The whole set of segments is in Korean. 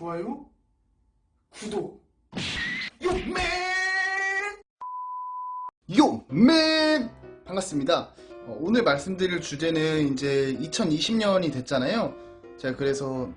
좋아요, 구독. 요맨! 요맨! 반갑습니다. 어, 오늘 말씀드릴 주제는 이제 2020년이 됐잖아요. 제가 그래서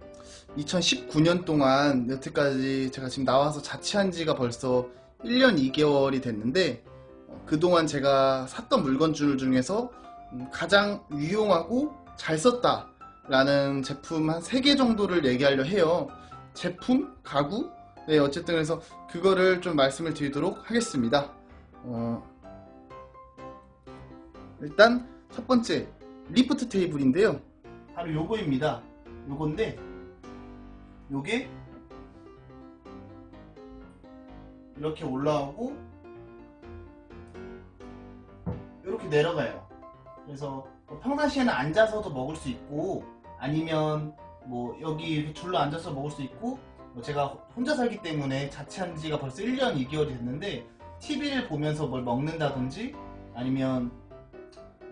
2019년 동안 여태까지 제가 지금 나와서 자취한 지가 벌써 1년 2개월이 됐는데 어, 그동안 제가 샀던 물건들 중에서 음, 가장 유용하고 잘 썼다 라는 제품 한 3개 정도를 얘기하려 해요. 제품, 가구, 네, 어쨌든 그래서 그거를 좀 말씀을 드리도록 하겠습니다. 어, 일단 첫 번째 리프트 테이블인데요. 바로 요거입니다. 요건데 요게 이렇게 올라오고 이렇게 내려가요. 그래서 뭐 평상시에는 앉아서도 먹을 수 있고 아니면 뭐 여기 줄로 앉아서 먹을 수 있고 뭐 제가 혼자 살기 때문에 자취한 지가 벌써 1년 2개월이 됐는데 TV를 보면서 뭘 먹는다든지 아니면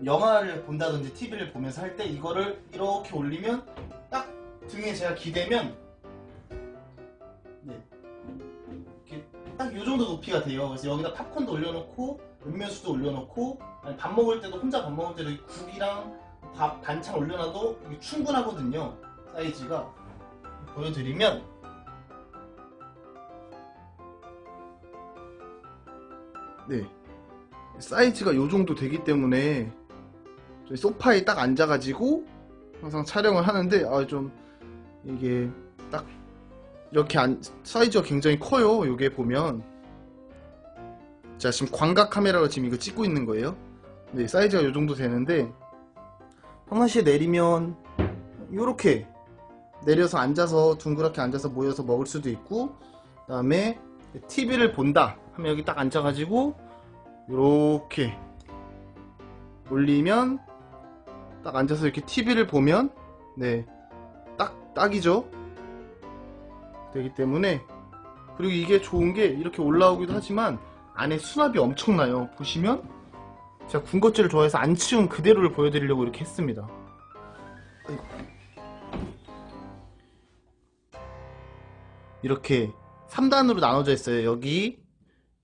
영화를 본다든지 TV를 보면서 할 때 이거를 이렇게 올리면 딱 등에 제가 기대면 네. 이렇게 딱 이 정도 높이가 돼요. 그래서 여기다 팝콘도 올려놓고 음료수도 올려놓고 밥 먹을 때도 혼자 밥 먹을 때도 이 국이랑 밥 반찬 올려놔도 충분하거든요. 사이즈가 보여드리면 네 사이즈가 요 정도 되기 때문에 저희 소파에 딱 앉아가지고 항상 촬영을 하는데 아 좀 이게 딱 이렇게 안, 사이즈가 굉장히 커요. 요게 보면 제가 지금 광각 카메라로 지금 이거 찍고 있는 거예요. 네 사이즈가 요 정도 되는데 평상시에 내리면 요렇게 내려서 앉아서 둥그렇게 앉아서 모여서 먹을 수도 있고 그 다음에 TV를 본다. 하면 여기 딱 앉아가지고 요렇게 올리면 딱 앉아서 이렇게 TV를 보면 네 딱 딱이죠? 되기 때문에. 그리고 이게 좋은 게 이렇게 올라오기도 하지만 안에 수납이 엄청나요. 보시면 제가 군것질을 좋아해서 안 치운 그대로를 보여드리려고 이렇게 했습니다. 아이고. 이렇게 3단으로 나눠져 있어요 여기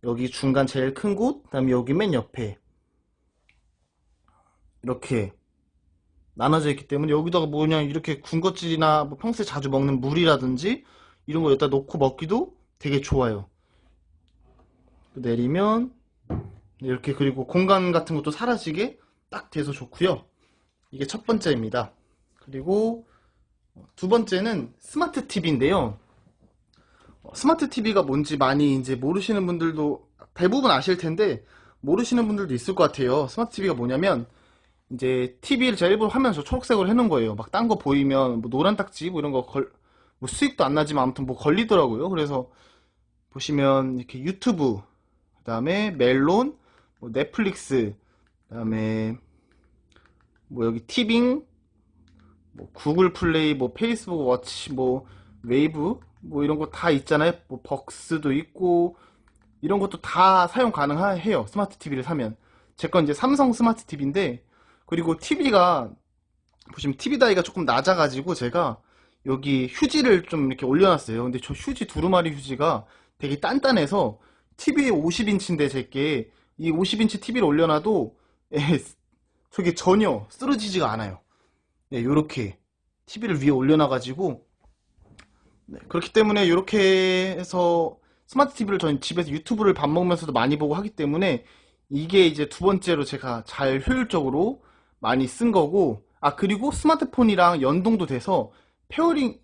여기 중간 제일 큰 곳, 그 다음에 여기 맨 옆에 이렇게 나눠져 있기 때문에 여기다가 뭐 그냥 이렇게 군것질이나 뭐 평소에 자주 먹는 물이라든지 이런 거 여기다 놓고 먹기도 되게 좋아요. 내리면 이렇게 그리고 공간 같은 것도 사라지게 딱 돼서 좋고요. 이게 첫 번째입니다. 그리고 두 번째는 스마트 TV인데요. 스마트 TV가 뭔지 많이 이제 모르시는 분들도 대부분 아실 텐데 모르시는 분들도 있을 것 같아요. 스마트 TV가 뭐냐면 이제 TV를 제가 일부러 화면 저 초록색으로 해놓은 거예요. 막 딴 거 보이면 뭐 노란 딱지 뭐 이런 거 걸, 뭐 수익도 안 나지만 아무튼 뭐 걸리더라고요. 그래서 보시면 이렇게 유튜브, 그 다음에 멜론, 뭐 넷플릭스, 그 다음에 뭐 여기 티빙, 뭐 구글 플레이, 뭐 페이스북 워치, 뭐 웨이브, 뭐 이런 거 다 있잖아요. 뭐 벅스도 있고 이런 것도 다 사용 가능해요. 스마트 TV를 사면. 제 건 이제 삼성 스마트 TV인데 그리고 TV가 보시면 TV 다이가 조금 낮아가지고 제가 여기 휴지를 좀 이렇게 올려놨어요. 근데 저 휴지 두루마리 휴지가 되게 단단해서 TV 50인치인데 제게 이 50인치 TV를 올려놔도 예, 저게 전혀 쓰러지지가 않아요. 네, 요렇게 TV를 위에 올려놔가지고 네, 그렇기 때문에 이렇게 해서 스마트 TV를 저는 집에서 유튜브를 밥 먹으면서도 많이 보고 하기 때문에 이게 이제 두 번째로 제가 잘 효율적으로 많이 쓴 거고 아 그리고 스마트폰이랑 연동도 돼서 페어링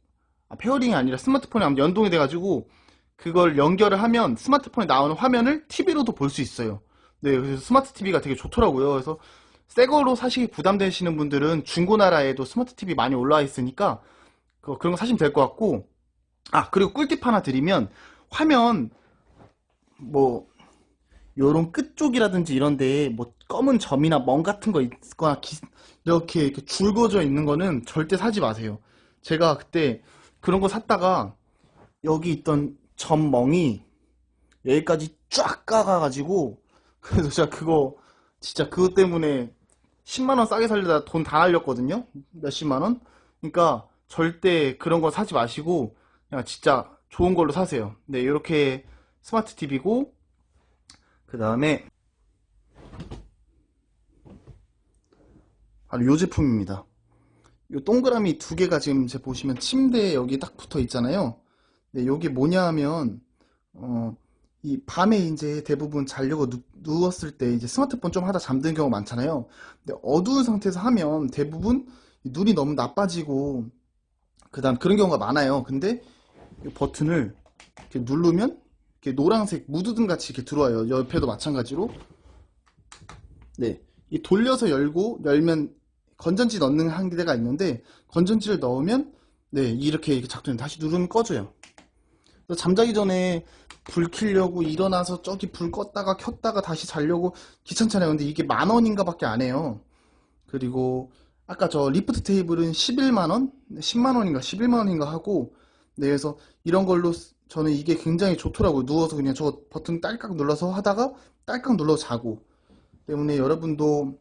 아, 페어링이 아니라 스마트폰이 연동이 돼가지고 그걸 연결을 하면 스마트폰에 나오는 화면을 TV로도 볼 수 있어요. 네, 그래서 스마트 TV가 되게 좋더라고요. 그래서 새 거로 사시기 부담되시는 분들은 중고나라에도 스마트 TV 많이 올라와 있으니까 그, 그런 거 사시면 될 것 같고 아 그리고 꿀팁 하나 드리면 화면 뭐 요런 끝쪽이라든지 이런데 뭐 검은 점이나 멍 같은 거 있거나 기- 이렇게, 이렇게 줄거져 있는 거는 절대 사지 마세요. 제가 그때 그런 거 샀다가 여기 있던 점 멍이 여기까지 쫙 까가가지고 그래서 제가 그거 진짜 그것 때문에 10만 원 싸게 살려다 돈 다 날렸거든요. 몇십만 원. 그러니까 절대 그런 거 사지 마시고 그냥 진짜 좋은 걸로 사세요. 네, 이렇게 스마트 TV고 그 다음에 바로 이 제품입니다. 이 동그라미 두 개가 지금 제 보시면 침대에 여기 딱 붙어 있잖아요. 네, 여기 뭐냐 하면 어, 이 밤에 이제 대부분 자려고 누, 누웠을 때 이제 스마트폰 좀 하다 잠드는 경우가 많잖아요. 근데 어두운 상태에서 하면 대부분 이 눈이 너무 나빠지고 그 다음 그런 경우가 많아요. 근데 이 버튼을 이렇게 누르면 이렇게 노란색 무드등 같이 이렇게 들어와요. 옆에도 마찬가지로. 네. 이 돌려서 열고 열면 건전지 넣는 한 개가 있는데 건전지를 넣으면 네, 이렇게 이렇게 작동해 다시 누르면 꺼져요. 잠자기 전에 불 켜려고 일어나서 저기 불 껐다가 켰다가 다시 자려고 귀찮잖아요. 근데 이게 만 원인가 밖에 안 해요. 그리고 아까 저 리프트 테이블은 11만 원? 10만 원인가 11만 원인가 하고 네, 그래서 이런 걸로 쓰- 저는 이게 굉장히 좋더라고요. 누워서 그냥 저 버튼 딸깍 눌러서 하다가 딸깍 눌러서 자고 때문에 여러분도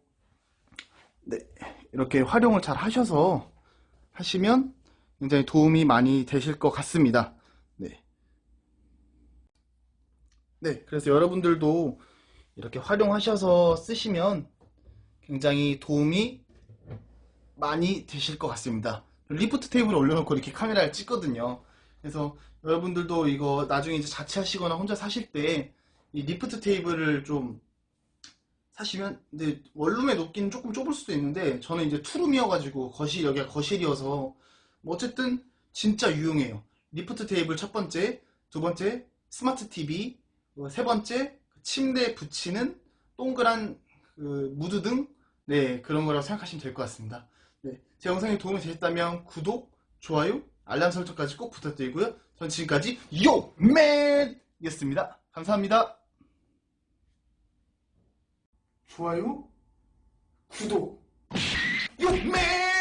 네, 이렇게 활용을 잘 하셔서 하시면 굉장히 도움이 많이 되실 것 같습니다. 네. 네, 그래서 여러분들도 이렇게 활용하셔서 쓰시면 굉장히 도움이 많이 되실 것 같습니다. 리프트 테이블을 올려놓고 이렇게 카메라를 찍거든요. 그래서 여러분들도 이거 나중에 이제 자취하시거나 혼자 사실 때 이 리프트 테이블을 좀 사시면 근데 원룸에 놓기는 조금 좁을 수도 있는데 저는 이제 투룸이어가지고 거실 여기가 거실이어서 뭐 어쨌든 진짜 유용해요. 리프트 테이블 첫 번째, 두 번째 스마트 TV, 그리고 세 번째 침대에 붙이는 동그란 그 무드등 네 그런 거라고 생각하시면 될 것 같습니다. 네, 제 영상이 도움이 되셨다면 구독, 좋아요, 알람 설정까지 꼭 부탁드리고요. 전 지금까지 요맨이었습니다. 감사합니다. 좋아요, 구독, 요맨!